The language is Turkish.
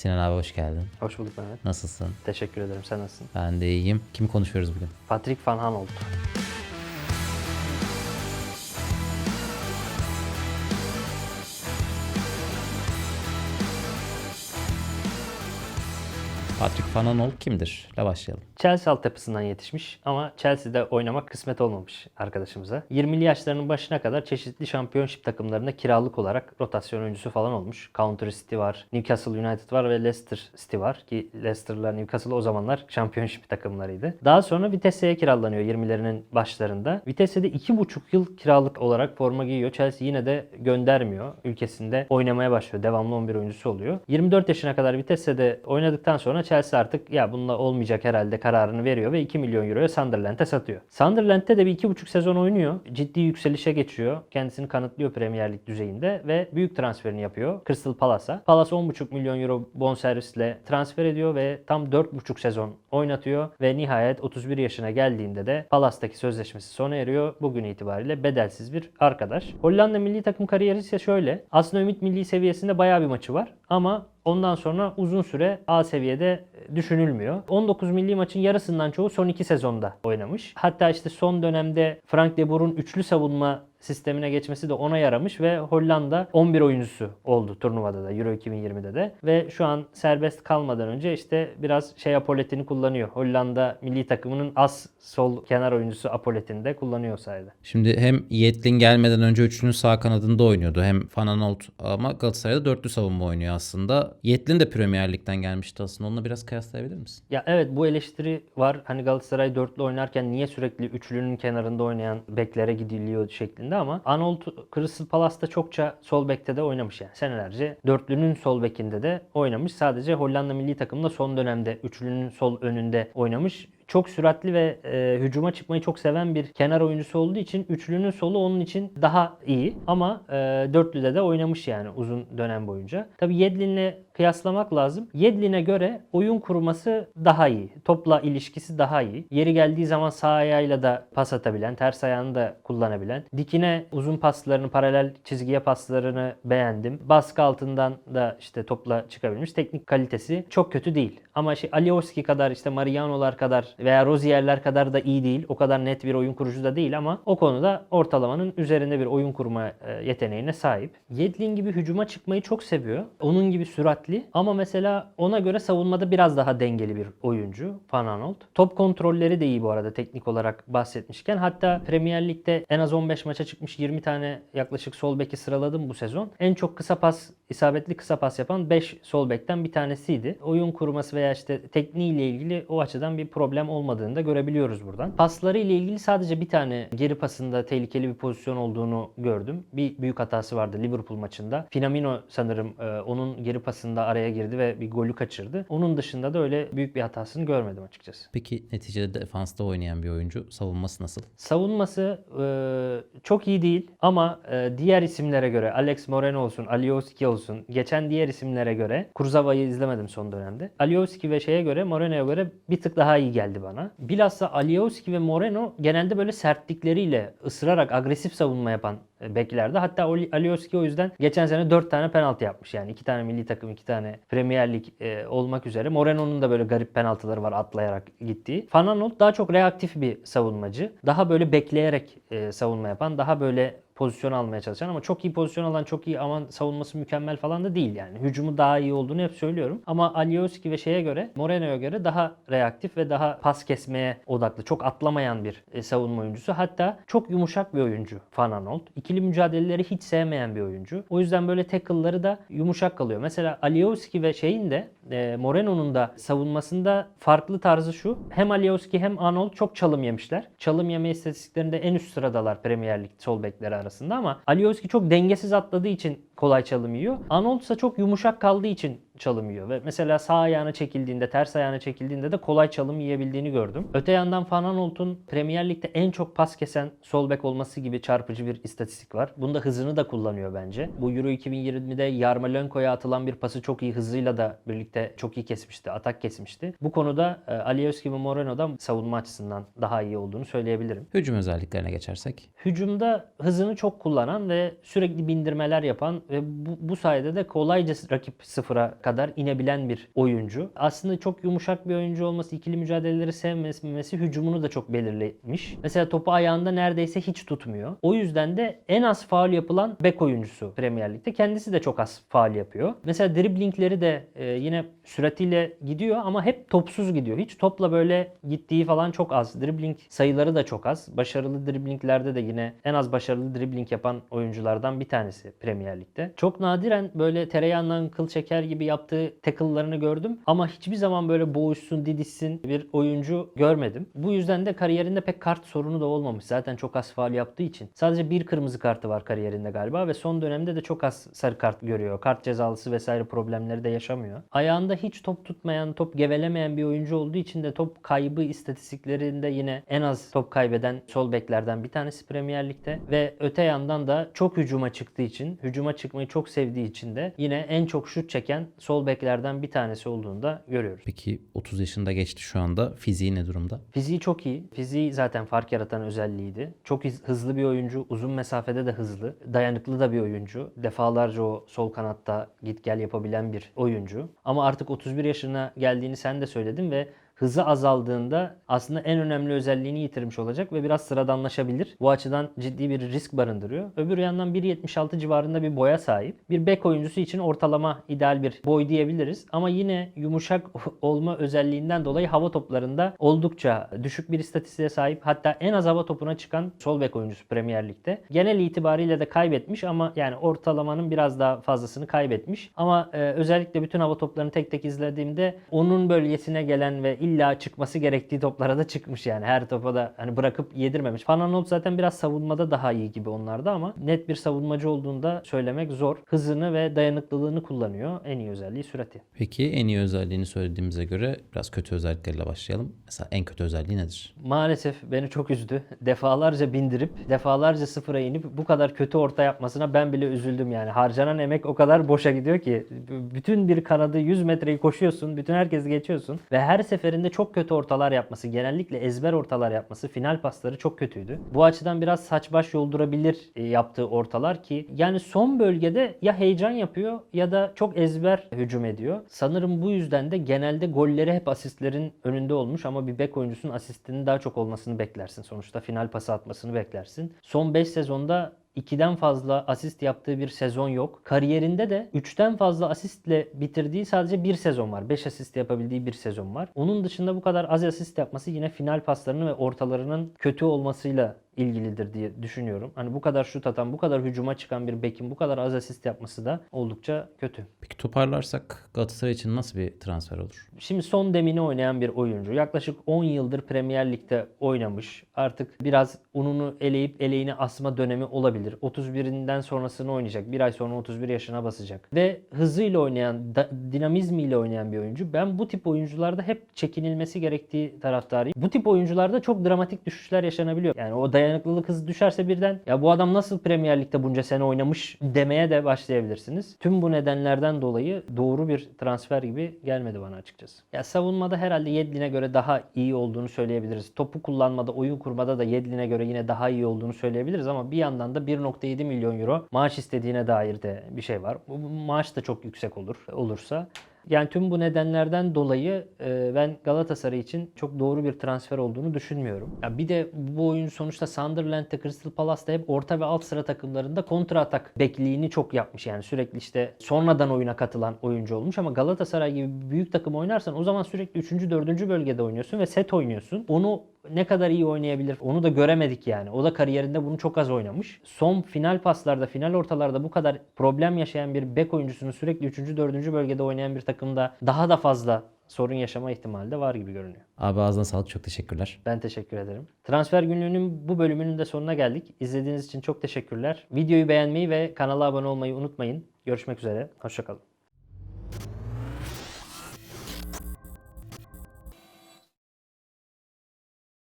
Sinan abi hoş geldin. Hoş bulduk Mehmet. Nasılsın? Teşekkür ederim. Sen nasılsın? Ben de iyiyim. Kim konuşuyoruz bugün? Patrick Van Aanholt. Patrick Van Aanholt kimdir? La başlayalım. Chelsea altyapısından yetişmiş ama Chelsea'de oynamak kısmet olmamış arkadaşımıza. 20'li yaşlarının başına kadar çeşitli şampiyonşip takımlarında kiralık olarak rotasyon oyuncusu falan olmuş. Country City var, Newcastle United var ve Leicester City var ki Leicester'la Newcastle o zamanlar şampiyonşip takımlarıydı. Daha sonra Vitesse'ye kiralanıyor 20'lerinin başlarında. Vitesse'de 2,5 yıl kiralık olarak forma giyiyor. Chelsea yine de göndermiyor. Ülkesinde oynamaya başlıyor. Devamlı 11 oyuncusu oluyor. 24 yaşına kadar Vitesse'de oynadıktan sonra Chelsea artık ya bununla olmayacak herhalde kararını veriyor ve 2 milyon euroya Sunderland'e satıyor. Sunderland'de de bir 2,5 sezon oynuyor. Ciddi yükselişe geçiyor. Kendisini kanıtlıyor Premier Lig düzeyinde ve büyük transferini yapıyor Crystal Palace'a. Palace 10,5 milyon euro bonservisle transfer ediyor ve tam 4,5 sezon oynatıyor ve nihayet 31 yaşına geldiğinde de Palace'daki sözleşmesi sona eriyor. Bugün itibariyle bedelsiz bir arkadaş. Hollanda milli takım kariyeri ise şöyle. Aslında Ümit milli seviyesinde bayağı bir maçı var ama Ondan sonra uzun süre A seviyede düşünülmüyor. 19 milli maçın yarısından çoğu son 2 sezonda oynamış. Hatta işte son dönemde Frank de Boer'un üçlü savunma sistemine geçmesi de ona yaramış ve Hollanda 11 oyuncusu oldu turnuvada da Euro 2020'de de ve şu an serbest kalmadan önce işte biraz şey apoletini kullanıyor. Hollanda milli takımının as sol kenar oyuncusu apoletini de kullanıyor sayede. Şimdi hem Yedlin gelmeden önce üçlünün sağ kanadında oynuyordu. Hem Van Aanholt ama Galatasaray'da dörtlü savunma oynuyor aslında. Yedlin de Premier Lig'den gelmişti aslında. Onunla biraz kıyaslayabilir misin? Ya evet bu eleştiri var. Hani Galatasaray dörtlü oynarken niye sürekli üçlünün kenarında oynayan beklere gidiliyor şeklinde ama Arnold Crystal Palace'ta çokça sol bekte de oynamış yani. Senelerce dörtlünün sol bekinde de oynamış. Sadece Hollanda milli takımında son dönemde üçlünün sol önünde oynamış çok süratli ve e, hücuma çıkmayı çok seven bir kenar oyuncusu olduğu için üçlünün solu onun için daha iyi. Ama e, dörtlüde de oynamış yani uzun dönem boyunca. Tabi Yedlin'le kıyaslamak lazım. Yedlin'e göre oyun kurması daha iyi. Topla ilişkisi daha iyi. Yeri geldiği zaman sağ ayağıyla da pas atabilen, ters ayağını da kullanabilen. Dikine uzun paslarını, paralel çizgiye paslarını beğendim. Baskı altından da işte topla çıkabilmiş. Teknik kalitesi çok kötü değil. Ama şey Alioski kadar işte Mariano'lar kadar veya Rozier'ler kadar da iyi değil. O kadar net bir oyun kurucu da değil ama o konuda ortalamanın üzerinde bir oyun kurma e, yeteneğine sahip. Yedlin gibi hücuma çıkmayı çok seviyor. Onun gibi süratli ama mesela ona göre savunmada biraz daha dengeli bir oyuncu Van Aanholt. Top kontrolleri de iyi bu arada teknik olarak bahsetmişken. Hatta Premier Lig'de en az 15 maça çıkmış 20 tane yaklaşık sol beki sıraladım bu sezon. En çok kısa pas, isabetli kısa pas yapan 5 sol bekten bir tanesiydi. Oyun kurması veya işte tekniğiyle ilgili o açıdan bir problem olmadığını da görebiliyoruz buradan. Pasları ile ilgili sadece bir tane geri pasında tehlikeli bir pozisyon olduğunu gördüm. Bir büyük hatası vardı Liverpool maçında. Finamino sanırım e, onun geri pasında araya girdi ve bir golü kaçırdı. Onun dışında da öyle büyük bir hatasını görmedim açıkçası. Peki neticede defansta oynayan bir oyuncu. Savunması nasıl? Savunması e, çok iyi değil ama e, diğer isimlere göre Alex Moreno olsun, Alioski olsun, geçen diğer isimlere göre Kurzava'yı izlemedim son dönemde. Alioski ve şeye göre Moreno'ya göre bir tık daha iyi geldi bana. Bilhassa Alioski ve Moreno genelde böyle sertlikleriyle ısırarak agresif savunma yapan e, beklerde. Hatta Alioski o yüzden geçen sene 4 tane penaltı yapmış. Yani 2 tane milli takım, 2 tane Premier Lig e, olmak üzere. Moreno'nun da böyle garip penaltıları var atlayarak gittiği. Van daha çok reaktif bir savunmacı. Daha böyle bekleyerek e, savunma yapan, daha böyle pozisyon almaya çalışan ama çok iyi pozisyon alan, çok iyi aman savunması mükemmel falan da değil yani. Hücumu daha iyi olduğunu hep söylüyorum. Ama Alioski ve şeye göre, Moreno'ya göre daha reaktif ve daha pas kesmeye odaklı. Çok atlamayan bir e, savunma oyuncusu. Hatta çok yumuşak bir oyuncu Van Aanholt. İkili mücadeleleri hiç sevmeyen bir oyuncu. O yüzden böyle tackle'ları da yumuşak kalıyor. Mesela Alioski ve şeyin de e, Moreno'nun da savunmasında farklı tarzı şu. Hem Alioski hem Arnold çok çalım yemişler. Çalım yeme istatistiklerinde en üst sıradalar Premier Lig sol bekleri arasında ama Alioski çok dengesiz atladığı için kolay çalım yiyor. Arnold ise çok yumuşak kaldığı için çalım yiyor. Ve mesela sağ ayağına çekildiğinde, ters ayağına çekildiğinde de kolay çalım yiyebildiğini gördüm. Öte yandan Van Aanholt'un Premier Lig'de en çok pas kesen sol bek olması gibi çarpıcı bir istatistik var. Bunda hızını da kullanıyor bence. Bu Euro 2020'de Yarmolenko'ya atılan bir pası çok iyi hızıyla da birlikte çok iyi kesmişti. Atak kesmişti. Bu konuda e, Alioski ve Moreno'dan savunma açısından daha iyi olduğunu söyleyebilirim. Hücum özelliklerine geçersek. Hücumda hızını çok kullanan ve sürekli bindirmeler yapan ve bu, bu sayede de kolayca rakip sıfıra kadar inebilen bir oyuncu. Aslında çok yumuşak bir oyuncu olması, ikili mücadeleleri sevmemesi hücumunu da çok belirlemiş. Mesela topu ayağında neredeyse hiç tutmuyor. O yüzden de en az faul yapılan bek oyuncusu Premier Lig'de. Kendisi de çok az faul yapıyor. Mesela driblingleri de e, yine süratiyle gidiyor ama hep topsuz gidiyor. Hiç topla böyle gittiği falan çok az. Dribbling sayıları da çok az. Başarılı driblinglerde de yine en az başarılı dribbling yapan oyunculardan bir tanesi Premier Lig'de. Çok nadiren böyle tereyağından kıl çeker gibi yaptığı tackle'larını gördüm ama hiçbir zaman böyle boğuşsun, didişsin bir oyuncu görmedim. Bu yüzden de kariyerinde pek kart sorunu da olmamış. Zaten çok az faal yaptığı için. Sadece bir kırmızı kartı var kariyerinde galiba ve son dönemde de çok az sarı kart görüyor. Kart cezalısı vesaire problemleri de yaşamıyor. Ayağında hiç top tutmayan, top gevelemeyen bir oyuncu olduğu için de top kaybı istatistiklerinde yine en az top kaybeden sol beklerden bir tanesi Premier Lig'de ve öte yandan da çok hücuma çıktığı için, hücuma çıkmayı çok sevdiği için de yine en çok şut çeken sol beklerden bir tanesi olduğunu da görüyoruz. Peki 30 yaşında geçti şu anda. Fiziği ne durumda? Fiziği çok iyi. Fiziği zaten fark yaratan özelliğiydi. Çok hızlı bir oyuncu. Uzun mesafede de hızlı. Dayanıklı da bir oyuncu. Defalarca o sol kanatta git gel yapabilen bir oyuncu. Ama artık 31 yaşına geldiğini sen de söyledin ve hızı azaldığında aslında en önemli özelliğini yitirmiş olacak ve biraz sıradanlaşabilir. Bu açıdan ciddi bir risk barındırıyor. Öbür yandan 1.76 civarında bir boya sahip. Bir bek oyuncusu için ortalama ideal bir boy diyebiliriz. Ama yine yumuşak olma özelliğinden dolayı hava toplarında oldukça düşük bir istatistiğe sahip. Hatta en az hava topuna çıkan sol bek oyuncusu Premier Lig'de. Genel itibariyle de kaybetmiş ama yani ortalamanın biraz daha fazlasını kaybetmiş. Ama e, özellikle bütün hava toplarını tek tek izlediğimde onun bölgesine gelen ve illa çıkması gerektiği toplara da çıkmış yani. Her topa da hani bırakıp yedirmemiş. Van Aanholt zaten biraz savunmada daha iyi gibi onlarda ama net bir savunmacı olduğunda söylemek zor. Hızını ve dayanıklılığını kullanıyor. En iyi özelliği sürati. Peki en iyi özelliğini söylediğimize göre biraz kötü özellikleriyle başlayalım. Mesela en kötü özelliği nedir? Maalesef beni çok üzdü. Defalarca bindirip, defalarca sıfıra inip bu kadar kötü orta yapmasına ben bile üzüldüm yani. Harcanan emek o kadar boşa gidiyor ki. Bütün bir kanadı 100 metreyi koşuyorsun, bütün herkesi geçiyorsun ve her seferinde çok kötü ortalar yapması, genellikle ezber ortalar yapması, final pasları çok kötüydü. Bu açıdan biraz saç baş yoldurabilir e, yaptığı ortalar ki yani son bölgede ya heyecan yapıyor ya da çok ezber hücum ediyor. Sanırım bu yüzden de genelde golleri hep asistlerin önünde olmuş ama bir bek oyuncusunun asistinin daha çok olmasını beklersin. Sonuçta final pası atmasını beklersin. Son 5 sezonda 2'den fazla asist yaptığı bir sezon yok. Kariyerinde de 3'ten fazla asistle bitirdiği sadece bir sezon var. 5 asist yapabildiği bir sezon var. Onun dışında bu kadar az asist yapması yine final paslarının ve ortalarının kötü olmasıyla ilgilidir diye düşünüyorum. Hani bu kadar şut atan, bu kadar hücuma çıkan bir bekin bu kadar az asist yapması da oldukça kötü. Peki toparlarsak Galatasaray için nasıl bir transfer olur? Şimdi son demini oynayan bir oyuncu. Yaklaşık 10 yıldır Premier Lig'de oynamış. Artık biraz ununu eleyip eleğini asma dönemi olabilir. 31'inden sonrasını oynayacak. Bir ay sonra 31 yaşına basacak. Ve hızıyla oynayan, da- dinamizmiyle oynayan bir oyuncu. Ben bu tip oyuncularda hep çekinilmesi gerektiği taraftarıyım. Bu tip oyuncularda çok dramatik düşüşler yaşanabiliyor. Yani o dayanıklılık hızı düşerse birden ya bu adam nasıl Premier Lig'de bunca sene oynamış demeye de başlayabilirsiniz. Tüm bu nedenlerden dolayı doğru bir transfer gibi gelmedi bana açıkçası. Ya savunmada herhalde Yedlin'e göre daha iyi olduğunu söyleyebiliriz. Topu kullanmada, oyun kurmada da Yedlin'e göre yine daha iyi olduğunu söyleyebiliriz ama bir yandan da 1.7 milyon euro maaş istediğine dair de bir şey var. Bu maaş da çok yüksek olur olursa. Yani tüm bu nedenlerden dolayı e, ben Galatasaray için çok doğru bir transfer olduğunu düşünmüyorum. Ya bir de bu oyun sonuçta Sunderland'de, Crystal Palace'da hep orta ve alt sıra takımlarında kontra atak bekliğini çok yapmış. Yani sürekli işte sonradan oyuna katılan oyuncu olmuş ama Galatasaray gibi büyük takım oynarsan o zaman sürekli 3. 4. bölgede oynuyorsun ve set oynuyorsun. Onu ne kadar iyi oynayabilir onu da göremedik yani. O da kariyerinde bunu çok az oynamış. Son final paslarda, final ortalarda bu kadar problem yaşayan bir bek oyuncusunu sürekli 3. 4. bölgede oynayan bir takımda daha da fazla sorun yaşama ihtimali de var gibi görünüyor. Abi ağzına sağlık çok teşekkürler. Ben teşekkür ederim. Transfer günlüğünün bu bölümünün de sonuna geldik. İzlediğiniz için çok teşekkürler. Videoyu beğenmeyi ve kanala abone olmayı unutmayın. Görüşmek üzere. Hoşçakalın.